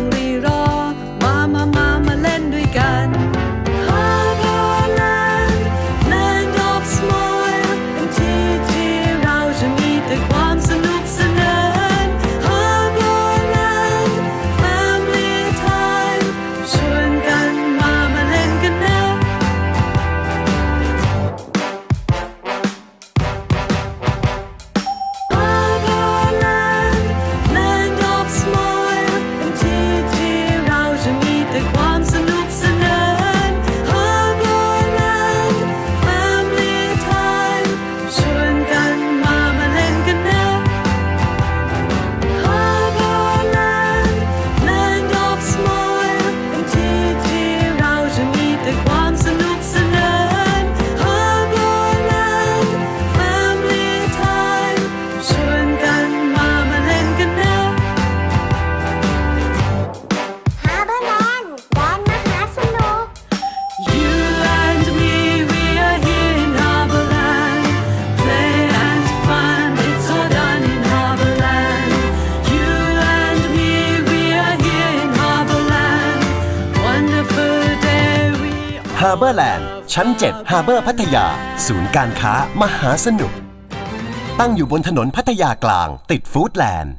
can be wrong. เบอร์แลนด์ชั้น 7 ฮาร์เบอร์พัทยา ศูนย์การค้ามหาสนุก ตั้งอยู่บนถนนพัทยากลางติดฟู้ดแลนด์